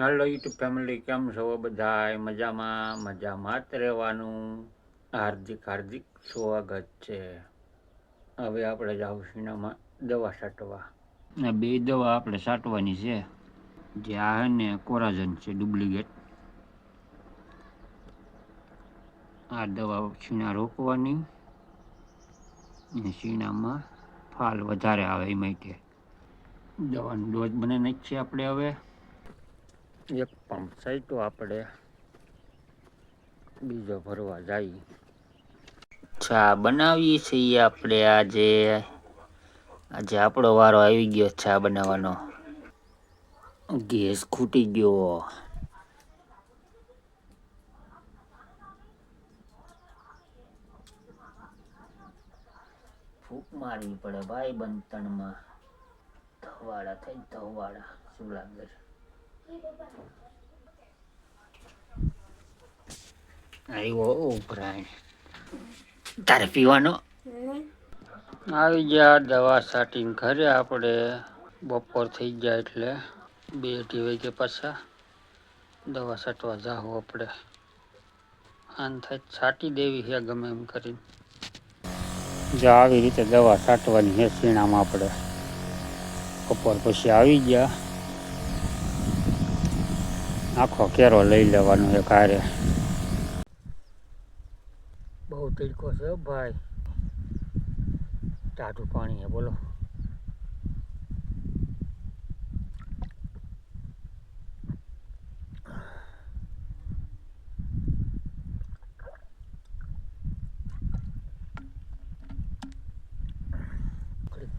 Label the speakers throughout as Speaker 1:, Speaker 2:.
Speaker 1: હાલો YouTube family, કેમ છો બધાય? મજામાં મજામાં જ રહેવાનું. હાર્દિક હાર્દિક સ્વાગત છે. હવે આપણે જાઉં સિનામાં દવા છાંટવા આ બે દવા આપણે છાંટવાની છે. જે આ છે ને કોરાજન છે, ડુપ્લિકેટ. આ દવા છીણા રોકવાની અને શીણામાં ફાલ વધારે આવે એ માટે દવાનો ડોઝ બનાવી નાખીએ આપણે હવે. એક પંપ સાઈટો આપણે બીજો ભરવા જઈએ ચા બનાવીએ છીએ આપણે આજે. આજે આપણો વારો આવી ગયો ચા બનાવવાનો. ગેસ ખૂટી ગયો. ફૂંક મારવી પડે ભાઈ બંતણમાં ધવાડા થઈ ધવાડા, શું લાગે છે? આવ્યો ઉભરાણ તારે પીવાનો? આવી ગયા દવા સાટીને ઘરે આપણે. બપોર થઈ ગયા એટલે બે અઢી વાગે પાછા દવા સાટવા જાઓ આપણે. આન થાય છાંટી દેવી છે ગમે એમ કરીને. જો આવી રીતે દવા સાટવાની છે સીણામાં આપણે. બપોર પછી આવી ગયા. આખો કેરો લઈ લેવાનો છે કારે. બહુ તીડકો છે ભાઈ. ટાટું પાણી છે, બોલો.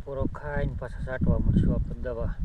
Speaker 1: પૂરો ખાઈને પાછા છાંટવા મળશું આપણે દવા.